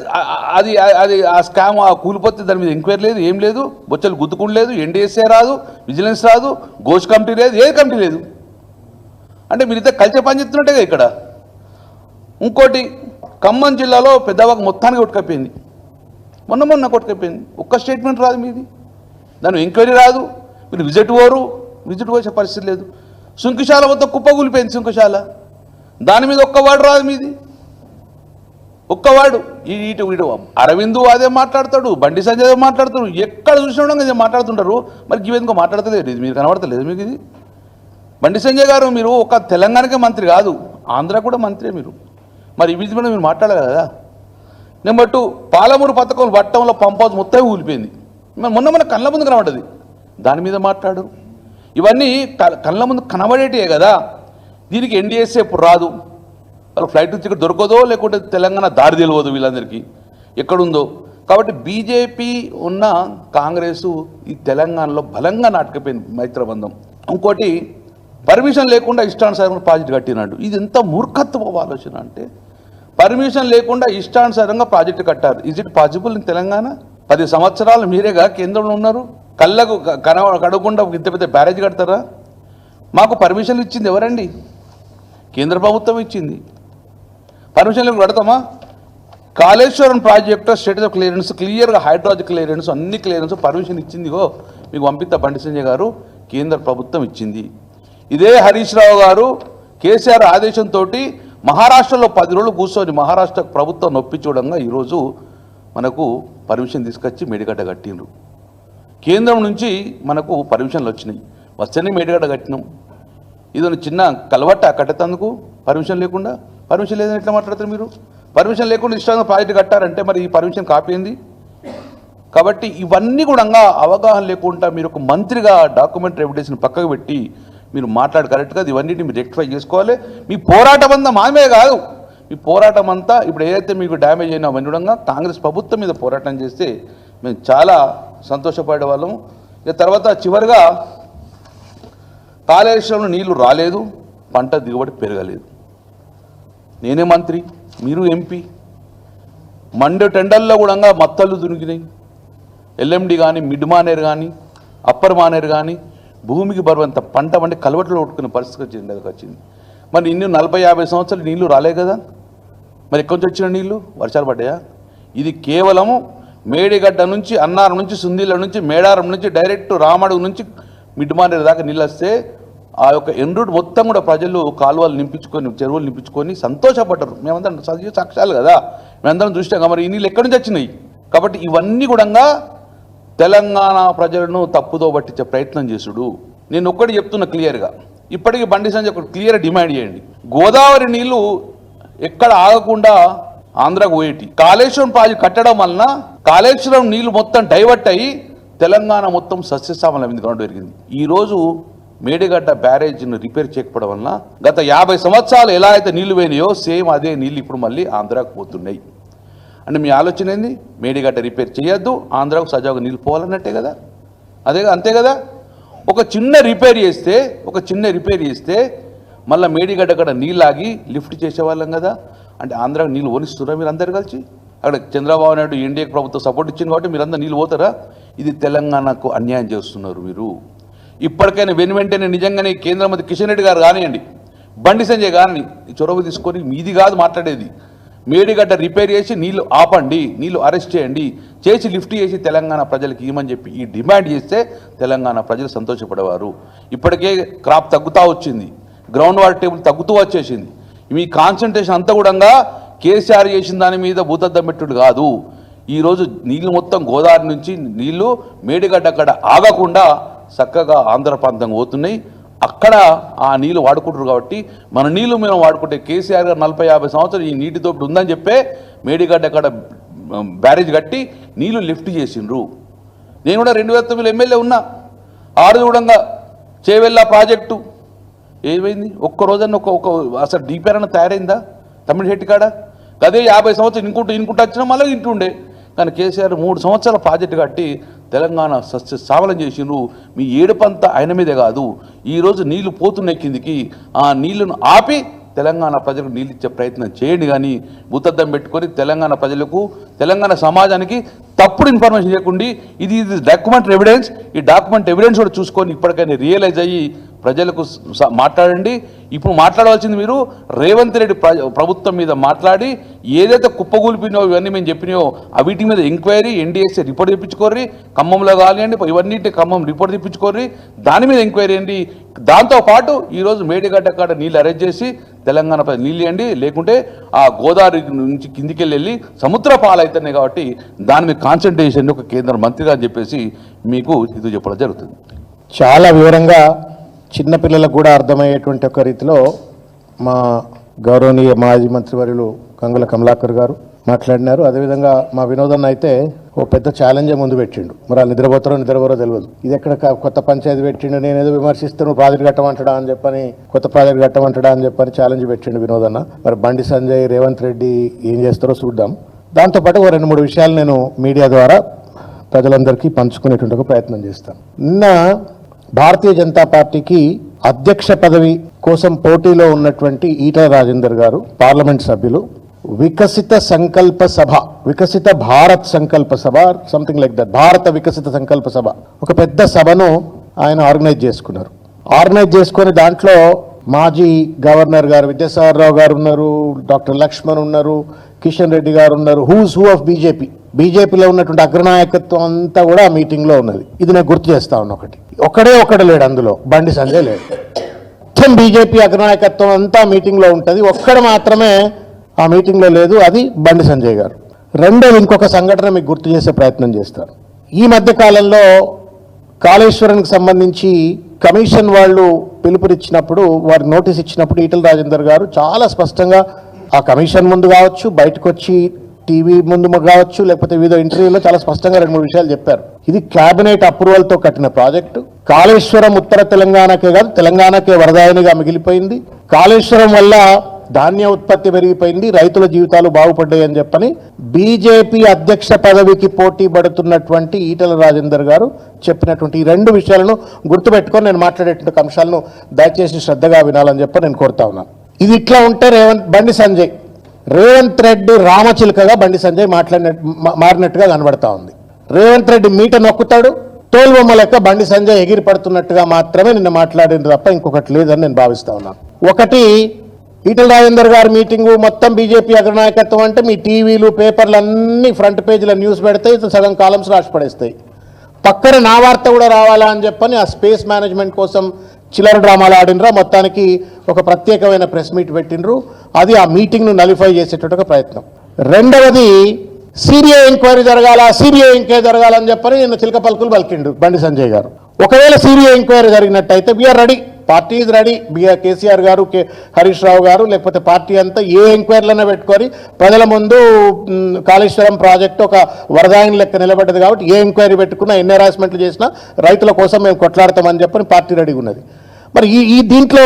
అది అది ఆ స్కామ్ ఆ కూలిపోతే దాని మీద ఎంక్వైరీ లేదు ఏం లేదు. బొచ్చలు గుద్దుకుండా లేదు ఎన్డీఎస్ఏ రాదు విజిలెన్స్ రాదు గోష్ కమిటీ లేదు ఏ కమిటీ లేదు. అంటే మీరిద్దరు కలిసే పని చెప్తున్నట్టుగా ఇక్కడ. ఇంకోటి ఖమ్మం జిల్లాలో పెద్దవాకు మొత్తానికి కొట్టుకపోయింది. మొన్న మొన్న కొట్టుకపోయింది. ఒక్క స్టేట్మెంట్ రాదు మీది. దాని ఎంక్వైరీ రాదు. మీరు విజిట్ పోరు. విజిట్ పోసే పరిస్థితి లేదు. సుంకిశాల వద్ద కుప్ప కూలిపోయింది సుంకిశాల దాని మీద ఒక్క వాడు రాదు మీది. ఒక్కవాడు ఈ ఇటు ఇటు అరవిందు అదే మాట్లాడతాడు బండి సంజయ్ అదే మాట్లాడతాడు ఎక్కడ చూసినా ఇదే మాట్లాడుతుంటారు. మరి ఇవెందుకో మాట్లాడతలేదు ఇది మీరు కనబడతలేదు మీకు ఇది? బండి సంజయ్ గారు మీరు ఒక తెలంగాణకే మంత్రి కాదు ఆంధ్ర కూడా మంత్రే మీరు. మరి ఇవి మీద మీరు మాట్లాడాలి కదా. నెంబర్ టూ పాలమూరు పథకం వట్టంలో పంప్ హౌస్ మొత్తం ఊలిపోయింది మరి మొన్న మన కళ్ళ ముందు కనబడ్డది. దాని మీద మాట్లాడు. ఇవన్నీ క- కళ్ళ ముందు కనబడేటివే కదా. దీనికి ఎన్డీఎస్ఏ ఇప్పుడు రాదు. వాళ్ళ ఫ్లైట్ టికెట్ దొరకదో లేకుంటే తెలంగాణ దారి తెలియదు వీళ్ళందరికీ. ఎక్కడుందో. కాబట్టి బీజేపీ ఉన్న కాంగ్రెస్ ఈ తెలంగాణలో బలంగా నాటకపోయింది మైత్రబంధం. ఇంకోటి పర్మిషన్ లేకుండా ఇష్టానుసారంగా ప్రాజెక్ట్ కట్టినాడు. ఇది ఎంత మూర్ఖత్వ ఆలోచన అంటే పర్మిషన్ లేకుండా ఇష్టానుసారంగా ప్రాజెక్టు కట్టారు. Is it possible in Telangana? పది సంవత్సరాలు మీరేగా కేంద్రంలో ఉన్నారు? కళ్ళకు కన కడగకుండా ఇంత పెద్ద బ్యారేజ్ కడతారా? మాకు పర్మిషన్ ఇచ్చింది ఎవరండి? కేంద్ర ప్రభుత్వం ఇచ్చింది. పర్మిషన్లు పెడతామా Kaleshwaram project status of clearance క్లియర్గా హైడ్రాలజీ క్లియరెన్స్ అన్ని క్లియరెన్స్ పర్మిషన్ ఇచ్చిందిగో మీకు పంపిస్తా బండి సంజయ్ గారు కేంద్ర ప్రభుత్వం ఇచ్చింది. ఇదే హరీష్ రావు గారు కేసీఆర్ ఆదేశంతో మహారాష్ట్రలో పది రోజులు కూర్చొని మహారాష్ట్ర ప్రభుత్వం నొప్పి చూడంగా ఈరోజు మనకు పర్మిషన్ తీసుకొచ్చి మేడిగడ్డ కట్టిండ్రు. కేంద్రం నుంచి మనకు పర్మిషన్లు వచ్చినాయి. వస్తేనే మేడిగడ్డ కట్టినాం. ఇదొక చిన్న కలవట్ట కట్టేందుకు పర్మిషన్ లేకుండా? పర్మిషన్ లేదని ఎట్లా మాట్లాడతారు మీరు? పర్మిషన్ లేకుండా ఇష్టంగా ప్రాజెక్ట్ కట్టారంటే మరి ఈ పర్మిషన్ కాపీ కాబట్టి ఇవన్నీ కూడా అవగాహన లేకుండా మీరు ఒక మంత్రిగా డాక్యుమెంటరీ ఎవిడెన్స్ని పక్కకు పెట్టి మీరు మాట్లాడు కరెక్ట్గా ఇవన్నిటిని మీరు రెక్టిఫై చేసుకోవాలి. మీ పోరాటం అంతా మామే కాదు. మీ పోరాటం అంతా ఇప్పుడు ఏదైతే మీకు డ్యామేజ్ అయినా అవన్నీ కూడా కాంగ్రెస్ ప్రభుత్వం మీద పోరాటం చేస్తే మేము చాలా సంతోషపడే వాళ్ళము ఇక తర్వాత చివరిగా కాలేశ్వరంలో నీళ్ళు రాలేదు పంట దిగుబడి పెరగలేదు. నేనే మంత్రి మీరు ఎంపీ. మండే టెండర్లో కూడా మత్తళ్ళు దునికినాయి ఎల్ఎండి కానీ మిడ్ మానేరు కానీ అప్పర్ మానేరు కానీ భూమికి బరువంత పంట వంటి కలవట్లో కొట్టుకునే పరిస్థితి వచ్చింది అది వచ్చింది. మరి ఇన్ని నలభై యాభై సంవత్సరాలు నీళ్ళు రాలే కదా? మరి ఎక్కడి నుంచి వచ్చిన నీళ్ళు? వర్షాలు పడ్డాయా? ఇది కేవలము మేడిగడ్డ నుంచి అన్నారం నుంచి సుందీల నుంచి మేడారం నుంచి డైరెక్ట్ రామడుగు నుంచి మిడ్మానేరు దాకా నీళ్ళు వస్తే ఆ యొక్క ఎండ్రూడ్ మొత్తం కూడా ప్రజలు కాలువలు నింపించుకొని చెరువులు నింపించుకొని సంతోషపడ్డారు. మేమందరం సజీవ సాక్ష్యాలు కదా. మేమందరం చూసినాం మరి ఈ నీళ్ళు ఎక్కడి నుంచి వచ్చినాయి? కాబట్టి ఇవన్నీ కూడా తెలంగాణ ప్రజలను తప్పుదో పట్టించే ప్రయత్నం చేసుడు. నేను ఒక్కటి చెప్తున్నా క్లియర్గా. ఇప్పటికీ బండి సంజయ్ ఒకటి క్లియర్ డిమాండ్ చేయండి. గోదావరి నీళ్ళు ఎక్కడ ఆగకుండా ఆంధ్రాకు పోయేటి. కాళేశ్వరం ప్రాజెక్ట్ కట్టడం వలన కాళేశ్వరం నీళ్ళు మొత్తం డైవర్ట్ అయ్యి తెలంగాణ మొత్తం సస్యశ్యామలమైంది కావడం జరిగింది ఈరోజు మేడిగడ్డ బ్యారేజ్ను రిపేర్ చేయకపోవడం వలన గత యాభై సంవత్సరాలు ఎలా అయితే నీళ్ళు పోయినాయో సేమ్ అదే నీళ్ళు ఇప్పుడు మళ్ళీ ఆంధ్రాకు పోతున్నాయి. అంటే మీ ఆలోచన ఏంది? మేడిగడ్డ రిపేర్ చేయొద్దు ఆంధ్రాకు సజావుగా నీళ్ళు పోవాలన్నట్టే కదా? అదే అంతే కదా? ఒక చిన్న రిపేర్ చేస్తే ఒక చిన్న రిపేర్ చేస్తే మళ్ళీ మేడిగడ్డ అక్కడ నీళ్ళు ఆగి లిఫ్ట్ చేసేవాళ్ళం కదా? అంటే ఆంధ్రాకు నీళ్ళు ఓనిస్తున్నారా మీరు అందరు కలిసి? అక్కడ చంద్రబాబు నాయుడు ఎన్డీఏ ప్రభుత్వం సపోర్ట్ ఇచ్చింది కాబట్టి మీరు నీళ్ళు పోతారా? ఇది తెలంగాణకు అన్యాయం చేస్తున్నారు మీరు. ఇప్పటికైనా వెను వెంటనే నిజంగానే కేంద్ర మంత్రి కిషన్ రెడ్డి గారు కానివ్వండి బండి సంజయ్ గారిని చొరవ తీసుకొని మీది కాదు మాట్లాడేది. మేడిగడ్డ రిపేర్ చేసి నీళ్ళు ఆపండి నీళ్ళు అరెస్ట్ చేయండి చేసి లిఫ్ట్ చేసి తెలంగాణ ప్రజలకు ఇవ్వమని చెప్పి ఈ డిమాండ్ చేస్తే తెలంగాణ ప్రజలు సంతోషపడేవారు. ఇప్పటికే క్రాప్ తగ్గుతూ వచ్చింది గ్రౌండ్ వాటర్ టేబుల్ తగ్గుతూ వచ్చేసింది. మీ కాన్సన్ట్రేషన్ అంతా కూడా కేసీఆర్ చేసిన దాని మీద భూతద్దం పెట్టుడు కాదు. ఈరోజు నీళ్ళు మొత్తం గోదావరి నుంచి నీళ్ళు మేడిగడ్డ అక్కడ ఆగకుండా చక్కగా ఆంధ్ర ప్రాంతం పోతున్నాయి. అక్కడ ఆ నీళ్ళు వాడుకుంటారు కాబట్టి మన నీళ్ళు మేము వాడుకుంటే కేసీఆర్ గారు నలభై యాభై సంవత్సరాలు ఈ నీటి దోపిడి ఉందని చెప్పే మేడిగడ్డ అక్కడ బ్యారేజ్ కట్టి నీళ్ళు లిఫ్ట్ చేసిండ్రు. నేను కూడా రెండు వేల తొమ్మిది ఎమ్మెల్యే ఉన్నా. ఆరు చూడంగా చేవెళ్ళ ప్రాజెక్టు. ఏమైంది? ఒక్క రోజన్న ఒక ఒక అసలు డీపీఆర్ అన్న తయారైందా? తమిళ కాడ? అదే యాభై సంవత్సరం ఇంకుంటూ ఇంకుంటూ వచ్చినా మళ్ళీ ఇంటుండే కానీ కేసీఆర్ మూడు సంవత్సరాల ప్రాజెక్టు కట్టి తెలంగాణ సస్య సావలం చేసిండ్రు. మీ ఏడుపంతా ఆయన మీదే కాదు. ఈరోజు నీళ్ళు పోతున్నాయి కిందికి. ఆ నీళ్ళను ఆపి తెలంగాణ ప్రజలకు నీళ్ళు ఇచ్చే ప్రయత్నం చేయండి కానీ భూతద్దం పెట్టుకొని తెలంగాణ ప్రజలకు తెలంగాణ సమాజానికి తప్పుడు ఇన్ఫర్మేషన్ చేయకుండా ఇది ఇది డాక్యుమెంట్ ఎవిడెన్స్ ఈ డాక్యుమెంట్ ఎవిడెన్స్ కూడా చూసుకొని ఇప్పటికైనా రియలైజ్ అయ్యి ప్రజలకు స- మాట్లాడండి. ఇప్పుడు మాట్లాడవలసింది మీరు రేవంత్ రెడ్డి ప్ర- ప్రభుత్వం మీద మాట్లాడి ఏదైతే కుప్పగూలిపినో ఇవన్నీ మేము చెప్పినాయో అవిటి వీటి మీద ఎంక్వైరీ ఎన్డీఎస్ఏ రిపోర్ట్ తెప్పించుకోర్రి ఖమ్మంలో కానివ్వండి ఇవన్నిటి ఖమ్మం రిపోర్ట్ తెప్పించుకోర్రి దాని మీద ఎంక్వైరీ అండి దాంతోపాటు ఈరోజు మేడిగడ్డ కాడ నీళ్ళు అరెస్ట్ చేసి తెలంగాణ ప్రజలు నీళ్ళు ఇవ్వండి లేకుంటే ఆ గోదావరి నుంచి కిందికి వెళ్ళి సముద్ర పాలవుతున్నాయి కాబట్టి దాని మీద కాన్సన్ట్రేషన్ ఒక కేంద్ర మంత్రిగా అని చెప్పేసి మీకు ఇది చెప్పడం జరుగుతుంది. చాలా వివరంగా చిన్నపిల్లలకు కూడా అర్థమయ్యేటువంటి ఒక రీతిలో మా గౌరవనీయ మాజీ మంత్రివర్యులు గంగుల కమలాకర్ గారు మాట్లాడినారు. అదేవిధంగా మా వినోదన్న అయితే ఓ పెద్ద ఛాలెంజే ముందు పెట్టిండు. మరి వాళ్ళు నిద్రపోతారో నిద్రపోరో తెలియదు ఇది ఎక్కడ కొత్త పంచాయతీ పెట్టిండు నేను ఏదో విమర్శిస్తాను నువ్వు ప్రాజెక్ట్ కట్టమంటాడా అని చెప్పని కొత్త ప్రాజెక్ట్ కట్టమంటాడా అని చెప్పని ఛాలెంజ్ పెట్టిండు వినోదన్న. మరి బండి సంజయ్ రేవంత్ రెడ్డి ఏం చేస్తారో చూద్దాం. దాంతోపాటు ఓ రెండు మూడు విషయాలు నేను మీడియా ద్వారా ప్రజలందరికీ పంచుకునేటువంటి ఒక ప్రయత్నం చేస్తాను. నిన్న భారతీయ జనతా పార్టీకి అధ్యక్ష పదవి కోసం పోటీలో ఉన్నటువంటి ఈటల రాజేందర్ గారు పార్లమెంట్ సభ్యులు. వికసిత సంకల్ప సభ వికసిత భారత్ సంకల్ప సభ సంథింగ్ లైక్ దట్ భారత వికసిత సంకల్ప సభ. ఒక పెద్ద సభను ఆయన ఆర్గనైజ్ చేసుకున్నారు. ఆర్గనైజ్ చేసుకొని దాంట్లో మాజీ గవర్నర్ గారు విద్యాసాగర్ రావు గారు ఉన్నారు డాక్టర్ లక్ష్మణ్ ఉన్నారు కిషన్ రెడ్డి గారు ఉన్నారు. హూస్ హూ ఆఫ్ బీజేపీ బీజేపీలో ఉన్నటువంటి అగ్రనాయకత్వం అంతా కూడా ఆ మీటింగ్లో ఉన్నది. ఇది నేను గుర్తు చేస్తా ఉన్నా ఒకటి. ఒకడే ఒకడు లేడు అందులో. బండి సంజయ్ లేడు. మొత్తం బీజేపీ అగ్రనాయకత్వం అంతా మీటింగ్లో ఉంటుంది. ఒక్కడ మాత్రమే ఆ మీటింగ్లో లేదు అది బండి సంజయ్ గారు. రెండో ఇంకొక సంఘటన మీకు గుర్తు చేసే ప్రయత్నం చేస్తారు ఈ మధ్య కాలంలో కాళేశ్వరానికి సంబంధించి కమిషన్ వాళ్ళు పిలుపునిచ్చినప్పుడు వారి నోటీస్ ఇచ్చినప్పుడు ఈటల రాజేందర్ గారు చాలా స్పష్టంగా ఆ కమిషన్ ముందు కావచ్చు బయటకు వచ్చి టీవీ ముందు కావచ్చు లేకపోతే వివిధ ఇంటర్వ్యూలో చాలా స్పష్టంగా రెండు మూడు విషయాలు చెప్పారు. ఇది క్యాబినెట్ అప్రూవల్తో కట్టిన ప్రాజెక్టు. కాళేశ్వరం ఉత్తర తెలంగాణకే కాదు తెలంగాణకే వరదాయనిగా మిగిలిపోయింది. కాళేశ్వరం వల్ల ధాన్య ఉత్పత్తి పెరిగిపోయింది రైతుల జీవితాలు బాగుపడ్డాయి అని చెప్పని బీజేపీ అధ్యక్ష పదవికి పోటీ పడుతున్నటువంటి ఈటల రాజేందర్ గారు చెప్పినటువంటి ఈ రెండు విషయాలను గుర్తుపెట్టుకొని నేను మాట్లాడేటువంటి అంశాలను దయచేసి శ్రద్ధగా వినాలని చెప్పి నేను కోరుతా ఉన్నాను. ఇది ఇట్లా ఉంటే రేవంత్ బండి సంజయ్ రేవంత్ రెడ్డి రామచిలుకగా బండి సంజయ్ మాట్లాడిన మారినట్టుగా కనబడతా ఉంది. రేవంత్ రెడ్డి మీట నొక్కుతాడు తోలుబొమ్మ లెక్క బండి సంజయ్ ఎగిరి పడుతున్నట్టుగా మాత్రమే నిన్న మాట్లాడింది తప్ప ఇంకొకటి లేదని నేను భావిస్తా ఉన్నాను ఒకటి ఈటల రాజేందర్ గారి మీటింగు మొత్తం బీజేపీ అగ్రనాయకత్వం అంటే మీ టీవీలు పేపర్లు అన్ని ఫ్రంట్ పేజీల న్యూస్ పెడతాయి సగం కాలమ్స్ రాసి పడేస్తాయి. పక్కన నా వార్త కూడా రావాలా అని చెప్పని ఆ స్పేస్ మేనేజ్మెంట్ కోసం చిల్లర డ్రామాలు ఆడినరా మొత్తానికి ఒక ప్రత్యేకమైన ప్రెస్ మీట్ పెట్టినరు. అది ఆ మీటింగ్ను నలిఫై చేసేటట్టు ప్రయత్నం. రెండవది సిబిఐ ఎంక్వైరీ జరగాల సిబిఐ ఎంక్వైరీ జరగాలని చెప్పని నిన్న చిలక పలుకులు పలికిండు బండి సంజయ్ గారు. ఒకవేళ CBI enquiry జరిగినట్టయితే we're ready. Party is ready. BR KCR గారు కే హరీష్ రావు గారు లేకపోతే పార్టీ అంతా ఏ ఎంక్వైరీలైనా పెట్టుకొని ప్రజల ముందు కాళేశ్వరం ప్రాజెక్టు ఒక వరదాయిని లెక్క నిలబడ్డది కాబట్టి ఏ ఎంక్వైరీ పెట్టుకున్నా ఎన్ని హెరాస్మెంట్లు చేసినా రైతుల కోసం మేము కొట్లాడతామని చెప్పని పార్టీ రెడీగా ఉన్నది. మరి ఈ ఈ దీంట్లో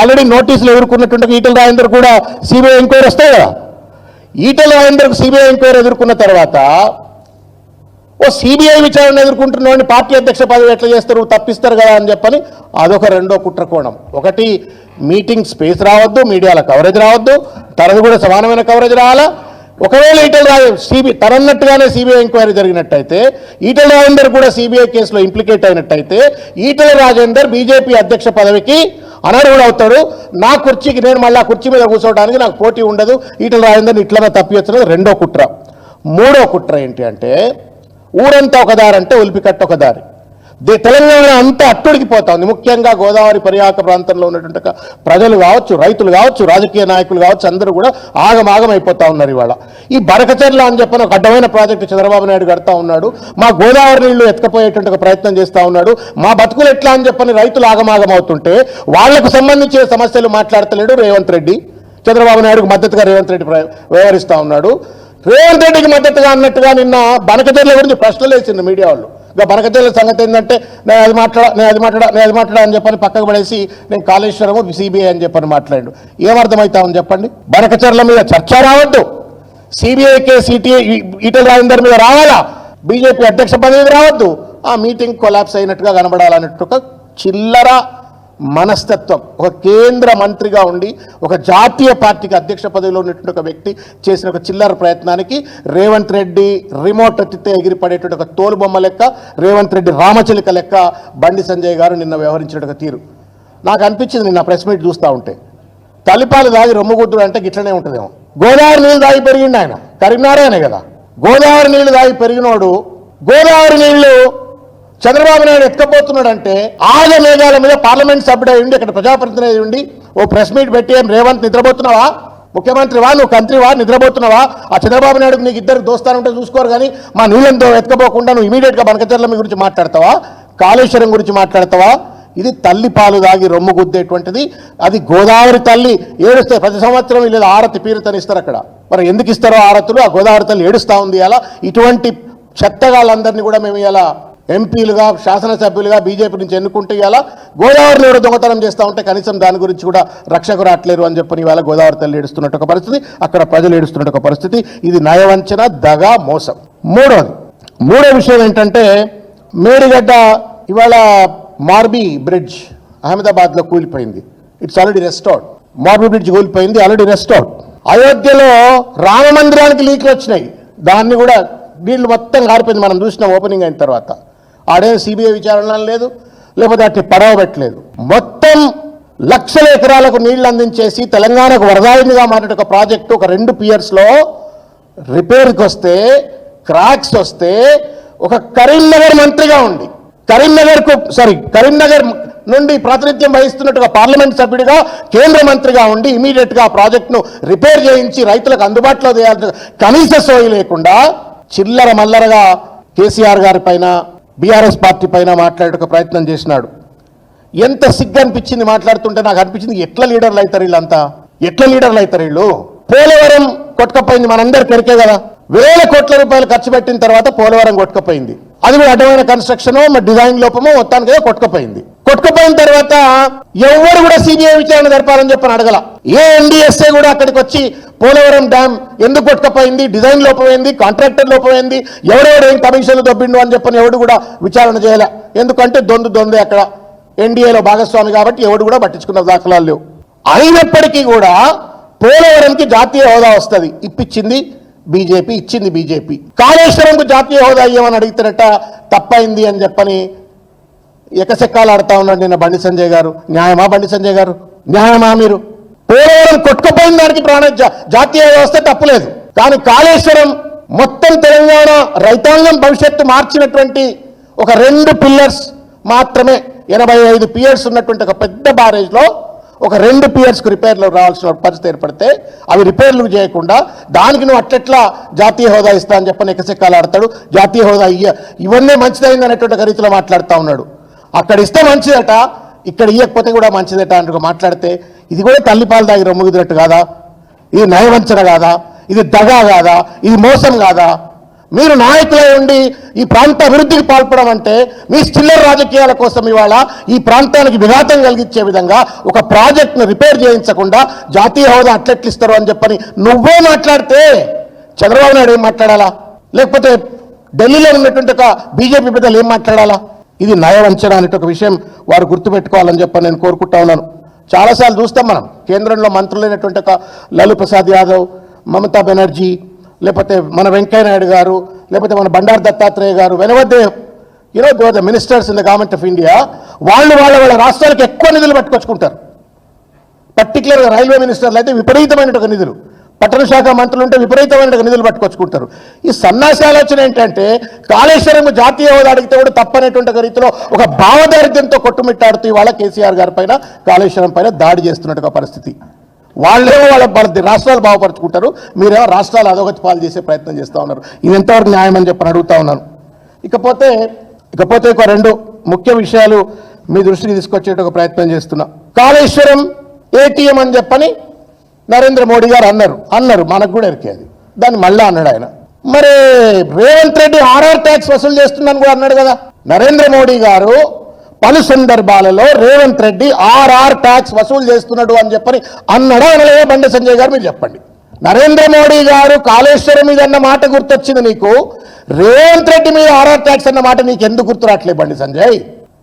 ఆల్రెడీ నోటీసులు ఎదుర్కొన్నటువంటి ఈటల రాజేందర్ కూడా సిబిఐ ఎంక్వైరీ వస్తాయి కదా. ఈటల రాజేందర్కు సిబిఐ ఎంక్వైరీ ఎదుర్కొన్న తర్వాత ఓ సిబిఐ విచారణ ఎదుర్కొంటున్నవాడిని పార్టీ అధ్యక్ష పదవి ఎట్లా చేస్తారు తప్పిస్తారు కదా అని చెప్పని అదొక రెండో కుట్రకోణం. ఒకటి మీటింగ్ స్పేస్ రావద్దు మీడియాలో కవరేజ్ రావద్దు తనది కూడా సమానమైన కవరేజ్ రావాలా? ఒకవేళ ఈటల రాజు సిబి తనన్నట్టుగానే సిబిఐ ఎంక్వైరీ జరిగినట్టయితే ఈటల రాజేందర్ కూడా సిబిఐ కేసులో ఇంప్లికేట్ అయినట్టయితే ఈటల రాజేందర్ బీజేపీ అధ్యక్ష పదవికి అనర్హుడు అవుతాడు. నా కుర్చీకి నేను మళ్ళీ ఆ కుర్చీ మీద కూర్చోవడానికి నాకు పోటీ ఉండదు. ఈటల రాజేందర్ ఇట్లనే తప్పివచ్చున్నది రెండో కుట్ర. మూడో కుట్ర ఏంటి అంటే ఊరంతా ఒక దారి అంటే ఉలిపికట్ట ఒక దారి. తెలంగాణ అంతా అట్టుడికి పోతుంది. ముఖ్యంగా గోదావరి పర్యాక ప్రాంతంలో ఉన్నటువంటి ప్రజలు కావచ్చు రైతులు కావచ్చు రాజకీయ నాయకులు కావచ్చు అందరూ కూడా ఆగమాగం అయిపోతా ఉన్నారు ఇవాళ. ఈ బరకచర్ల అని చెప్పిన ఒక అడ్డమైన ప్రాజెక్టు చంద్రబాబు నాయుడు కడతా ఉన్నాడు. మా గోదావరి నీళ్ళు ఎత్తుకపోయేటువంటి ఒక ప్రయత్నం చేస్తూ ఉన్నాడు. మా బతుకులు ఎట్లా అని చెప్పని రైతులు ఆగమాగం అవుతుంటే వాళ్ళకు సంబంధించిన సమస్యలు మాట్లాడతలేడు రేవంత్ రెడ్డి. చంద్రబాబు నాయుడుకు మద్దతుగా రేవంత్ రెడ్డి వ్యవహరిస్తూ ఉన్నాడు. రేవంత్ రెడ్డికి మద్దతుగా అన్నట్టుగా నిన్న బనకచర్ల గురించి ప్రశ్నలు వేసింది మీడియా వాళ్ళు. ఇంకా బనకచర్ల సంగతి ఏంటంటే నేను అది మాట్లాడ నేను అది మాట్లాడా నేను అది మాట్లాడా అని చెప్పని పక్కకు పడేసి నేను కాళేశ్వరము సిబిఐ అని చెప్పని మాట్లాడు. ఏమర్థమవుతామని చెప్పండి? బరకచర్ల మీద చర్చ రావద్దు. సిబిఐ కేసు ఈటీ ఈటల రాజేందర్ మీద రావాలా? బీజేపీ అధ్యక్ష పదవి రావద్దు. ఆ మీటింగ్ కొలాప్స్ అయినట్టుగా కనబడాలన్నట్టు ఒక చిల్లర మనస్తత్వం. ఒక కేంద్ర మంత్రిగా ఉండి ఒక జాతీయ పార్టీకి అధ్యక్ష పదవిలో ఉన్నటువంటి ఒక వ్యక్తి చేసిన ఒక చిల్లర ప్రయత్నానికి రేవంత్ రెడ్డి రిమోట్ ఎత్తితే ఎగిరిపడేటువంటి ఒక తోలుబొమ్మ లెక్క రేవంత్ రెడ్డి రామచిలిక లెక్క బండి సంజయ్ గారు నిన్న వ్యవహరించిన ఒక తీరు. నాకు అనిపించింది నిన్న ప్రెస్ మీట్ చూస్తూ ఉంటే. తలిపాలు దాగి రొమ్ముగుద్దుడు అంటే గిట్లనే ఉంటుందేమో. గోదావరి నీళ్ళు దాగి పెరిగిండు ఆయన. కరీంనారాయణ కదా. గోదావరి నీళ్ళు దాగి పెరిగినోడు గోదావరి నీళ్ళు చంద్రబాబు నాయుడు ఎక్కబోతున్నాడంటే ఆగ మేఘాల మీద పార్లమెంట్ సభ్యుడు ఉండి ఇక్కడ ప్రజాప్రతినిధి ఉండి ఓ ప్రెస్ మీట్ పెట్టి ఏం రేవంత్ నిద్రపోతున్నావా? ముఖ్యమంత్రివా నువ్వు కంత్రివా నిద్రపోతున్నావా? ఆ చంద్రబాబు నాయుడుకు నీకు ఇద్దరు దోస్తాను ఉంటే చూసుకోరు కానీ మా నీళ్ళంతో ఎత్తుకపోకుండా నువ్వు ఇమీడియట్గా బనకచర్ల మీ గురించి మాట్లాడతావా? కాళేశ్వరం గురించి మాట్లాడతావా? ఇది తల్లి పాలు దాగి రొమ్ము గుద్దేటువంటిది. అది గోదావరి తల్లి ఏడుస్తే ప్రతి సంవత్సరం వీళ్ళు ఆరతి పీరితని ఇస్తారు అక్కడ. మరి ఎందుకు ఇస్తారో ఆరతులు? ఆ గోదావరి తల్లి ఏడుస్తూ ఉంది. అలా ఇటువంటి చెత్తగాళ్ళందరినీ కూడా మేము ఇలా ఎంపీలుగా శాసనసభ్యులుగా బీజేపీ నుంచి ఎన్నుకుంటే ఇలా గోదావరిలో కూడా దొంగతనం చేస్తూ ఉంటే కనీసం దాని గురించి కూడా రక్షకు రావట్లేరు అని చెప్పని ఇవాళ గోదావరి తల్లి ఏడుస్తున్నట్టు ఒక పరిస్థితి అక్కడ ప్రజలు ఏడుస్తున్నట్టు ఒక పరిస్థితి. ఇది నయవంచన దగ మోసం. మూడోది మూడో విషయం ఏంటంటే మేడిగడ్డ ఇవాళ మార్బీ బ్రిడ్జ్ అహ్మదాబాద్లో కూలిపోయింది. It's already restored Morbi bridge కూలిపోయింది ఆల్రెడీ రెస్టోర్డ్ అయోధ్యలో రామ మందిరానికి లీక్లు వచ్చినాయి. దాన్ని కూడా నీళ్ళు మొత్తం కారిపోయింది మనం చూసినాం ఓపెనింగ్ అయిన తర్వాత. ఆడేం సిబిఐ విచారణ లేదు లేకపోతే అట్టి పడవ పెట్టలేదు. మొత్తం లక్షల ఎకరాలకు నీళ్ళు అందించేసి తెలంగాణకు వరదాయినిగా మారిన ఒక ప్రాజెక్టు ఒక రెండు పియర్స్లో రిపేర్కి వస్తే క్రాక్స్ వస్తే ఒక కరీంనగర్ మంత్రిగా ఉండి కరీంనగర్కు సారీ కరీంనగర్ నుండి ప్రాతినిధ్యం వహిస్తున్నట్టుగా పార్లమెంట్ సభ్యుడిగా కేంద్ర మంత్రిగా ఉండి ఇమీడియట్గా ఆ ప్రాజెక్టును రిపేర్ చేయించి రైతులకు అందుబాటులో చేయాల్సిన కనీస సోయి లేకుండా చిల్లర మల్లరగా కేసీఆర్ గారి పైన బీఆర్ఎస్ పార్టీ పైన మాట్లాడటకు ప్రయత్నం చేసినాడు. ఎంత సిగ్గు అనిపించింది మాట్లాడుతుంటే నాకు అనిపించింది ఎట్లా లీడర్లు అవుతారు వీళ్ళంతా? ఎట్లా లీడర్లు అవుతారు వీళ్ళు? పోలవరం కొట్టుకపోయింది మనందరు పెరికే కదా. వేల కోట్ల రూపాయలు ఖర్చు పెట్టిన తర్వాత పోలవరం కొట్టుకపోయింది. అది కూడా అడ్డమైన కన్స్ట్రక్షన్ డిజైన్ లోపము మొత్తానికి కొట్టుకపోయింది. కొట్టుకపోయిన తర్వాత ఎవరు కూడా సిబిఐ విచారణ జరపాలని చెప్పని అడగల. ఏ ఎన్డీఎస్ఏ కూడా అక్కడికి వచ్చి పోలవరం డ్యామ్ ఎందుకు కొట్టుకపోయింది? డిజైన్ లోపమైంది కాంట్రాక్టర్ లోపమైంది ఎవడెవడు ఏం కమిషన్లు దొబ్బిండు అని చెప్పని ఎవడు కూడా విచారణ చేయలే. ఎందుకంటే దొందు దొందే అక్కడ. ఎన్డీఏలో భాగస్వామి కాబట్టి ఎవడు కూడా పట్టించుకున్న దాఖలాలు లేవు. అయినప్పటికీ కూడా పోలవరంకి జాతీయ హోదా వస్తుంది. ఇప్పించింది బీజేపీ ఇచ్చింది బీజేపీ. కాళేశ్వరంకు జాతీయ హోదా ఇవ్వమని అడిగితేనట తప్పైంది అని చెప్పని ఎకసెక్కాలు ఉన్నాడు నిన్న బండి సంజయ్ గారు. న్యాయమా బండి సంజయ్ గారు? న్యాయమా మీరు? పోలవరం కొట్టుకుపోయిన దానికి ప్రాణ జాతీయ వ్యవస్థ తప్పులేదు కానీ కాళేశ్వరం మొత్తం తెలంగాణ రైతాంగం భవిష్యత్తు మార్చినటువంటి ఒక రెండు పిల్లర్స్ మాత్రమే ఎనభై ఐదు పియర్స్ ఉన్నటువంటి ఒక పెద్ద బ్యారేజ్లో ఒక రెండు పియర్స్కి రిపేర్లు రావాల్సిన పరిస్థితి ఏర్పడితే అవి రిపేర్లు చేయకుండా దానికి నువ్వు అట్లెట్లా జాతీయ హోదా ఇస్తా అని చెప్పని ఎకసెక్కాలు ఆడతాడు. జాతీయ హోదా ఇయ్య ఇవన్నీ మంచిదైంది అనేటువంటి రీతిలో మాట్లాడుతూ ఉన్నాడు. అక్కడ ఇస్తే మంచిదట ఇక్కడ ఇవ్వకపోతే కూడా మంచిదట అంటూ మాట్లాడితే ఇది కూడా తల్లిపాలు దాగి రొమ్ముగుదినట్టు కాదా? ఇది నయవంచన కాదా? ఇది దగా కాదా? ఇది మోసం కాదా? మీరు నాయకులై ఉండి ఈ ప్రాంత అభివృద్ధికి పాల్పడం అంటే మీ చిల్లర రాజకీయాల కోసం ఇవాళ ఈ ప్రాంతానికి విఘాతం కలిగించే విధంగా ఒక ప్రాజెక్ట్ను రిపేర్ చేయించకుండా జాతీయ హోదా అట్లెట్లు ఇస్తారు అని చెప్పని నువ్వే మాట్లాడితే చంద్రబాబు నాయుడు ఏం మాట్లాడాలా? లేకపోతే ఢిల్లీలో ఉన్నటువంటి ఒక బీజేపీ పెద్దలు ఏం మాట్లాడాలా? ఇది నయవంచన అనే ఒక విషయం వారు గుర్తుపెట్టుకోవాలని చెప్పని నేను కోరుకుంటా ఉన్నాను. చాలాసార్లు చూస్తాం మనం కేంద్రంలో మంత్రులైనటువంటి ఒక లాలూ ప్రసాద్ యాదవ్ మమతా బెనర్జీ లేకపోతే మన వెంకయ్య నాయుడు గారు లేకపోతే మన బండారు దత్తాత్రేయ గారు వెనవద్దే you know though the ministers in the government of India వాళ్ళు వాళ్ళ వాళ్ళ రాష్ట్రాలకు ఎక్కువ నిధులు పట్టుకొచ్చుకుంటారు. పర్టికులర్గా రైల్వే మినిస్టర్లు అయితే విపరీతమైన ఒక నిధులు. పట్టణ శాఖ మంత్రులు ఉంటే విపరీతమైన నిధులు పట్టుకొచ్చుకుంటారు. ఈ సన్నాసి ఆలోచన ఏంటంటే కాళేశ్వరం జాతీయ హోదా అడిగితే కూడా తప్పనేటువంటి రీతిలో ఒక భావదారిద్యంతో కొట్టుమిట్టాడుతూ ఇవాళ కేసీఆర్ గారి పైన కాళేశ్వరం పైన దాడి చేస్తున్నట్టుగా పరిస్థితి. వాళ్ళేమో వాళ్ళ వాళ్ళ రాష్ట్రాలు బాగుపరుచుకుంటారు. మీరేమో రాష్ట్రాలు అధోగతి పాలు చేసే ప్రయత్నం చేస్తూ ఉన్నారు. ఇది ఎంతవరకు న్యాయం అని చెప్పని అడుగుతా ఉన్నాను. ఇకపోతే ఇకపోతే ఒక రెండు ముఖ్య విషయాలు మీ దృష్టికి తీసుకొచ్చేట ఒక ప్రయత్నం చేస్తున్నా. కాళేశ్వరం ఏటీఎం అని చెప్పని నరేంద్ర మోడీ గారు అన్నారు. అన్నారు మనకు కూడా ఎరికేది. దాన్ని మళ్ళా అన్నాడు ఆయన. మరి రేవంత్ రెడ్డి ఆర్ఆర్ ట్యాక్స్ వసూలు చేస్తున్నాను కూడా అన్నాడు కదా. నరేంద్ర మోడీ గారు పలు సందర్భాలలో రేవంత్ రెడ్డి ఆర్ఆర్ ట్యాక్స్ వసూలు చేస్తున్నాడు అని చెప్పని అన్నాడా అనలేదా బండి సంజయ్ గారు? మీరు చెప్పండి. నరేంద్ర మోడీ గారు కాళేశ్వరం మీద అన్న మాట గుర్తొచ్చింది నీకు రేవంత్ రెడ్డి మీద ఆర్ఆర్ ట్యాక్స్ అన్న మాట నీకు ఎందుకు గుర్తు రావట్లేదు బండి సంజయ్?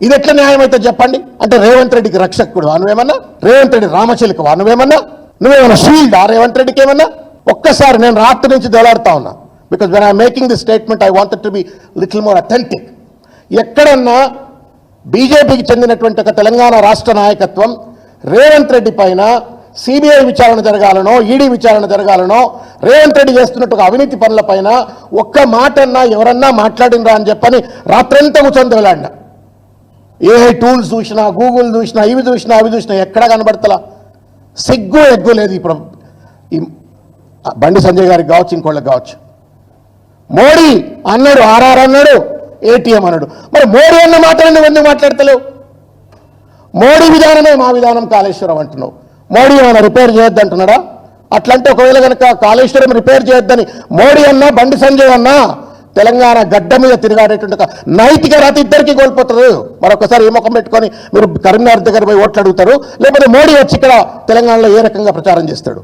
ఇది ఎట్లా న్యాయం అయితే చెప్పండి? అంటే రేవంత్ రెడ్డికి రక్షకుడు అనువేమన్నా రేవంత్ రెడ్డి రామచిలుక అనువేమన్నా నువ్వేమన్నా? షీల్డ్ ఆ రేవంత్ రెడ్డికి ఏమన్నా? ఒక్కసారి నేను రాత్రి నుంచి దొలాడుతా ఉన్నా. Because when I making the statement I wanted to be little more authentic ఎక్కడన్నా బీజేపీకి చెందినటువంటి ఒక తెలంగాణ రాష్ట్ర నాయకత్వం రేవంత్ రెడ్డి పైన సిబిఐ విచారణ జరగాలనో ఈడీ విచారణ జరగాలనో రేవంత్ రెడ్డి చేస్తున్నట్టు ఒక అవినీతి పనుల పైన ఒక్క మాటన్నా ఎవరన్నా మాట్లాడినరా అని చెప్పని రాత్రంతా కూర్చొని వెళ్ళండి ఏ టూల్స్ చూసినా గూగుల్ చూసినా ఇవి చూసినా అవి చూసినా ఎక్కడా కనబడతలా? సిగ్గు ఎగ్గు లేదు ఇప్పుడు. ఈ బండి సంజయ్ గారికి కావచ్చు ఇంకోళ్ళకి కావచ్చు. మోడీ అన్నాడు ఆర్ఆర్ అన్నాడు. ఏటీఎం అన్నాడు మరి మోడీ అన్న మాటలు నువ్వు ఎందుకు మాట్లాడతలేవు? మోడీ విధానమే మా విధానం కాళేశ్వరం అంటున్నావు. మోడీ ఏమైనా రిపేర్ చేయొద్దు అంటున్నాడా అట్లంటే ఒకవేళ కనుక కాళేశ్వరం రిపేర్ చేయొద్దని మోడీ అన్నా బండి సంజయ్ అన్నా తెలంగాణ గడ్డ మీద తిరిగాడేటువంటి నైతిక రాత ఇద్దరికి కోల్పోతారు. మరొకసారి ఏ ముఖం పెట్టుకొని మీరు కరీంనగర్ దగ్గర పోయి ఓట్లు అడుగుతారు. లేకపోతే మోడీ వచ్చి ఇక్కడ తెలంగాణలో ఏ రకంగా ప్రచారం చేస్తాడు?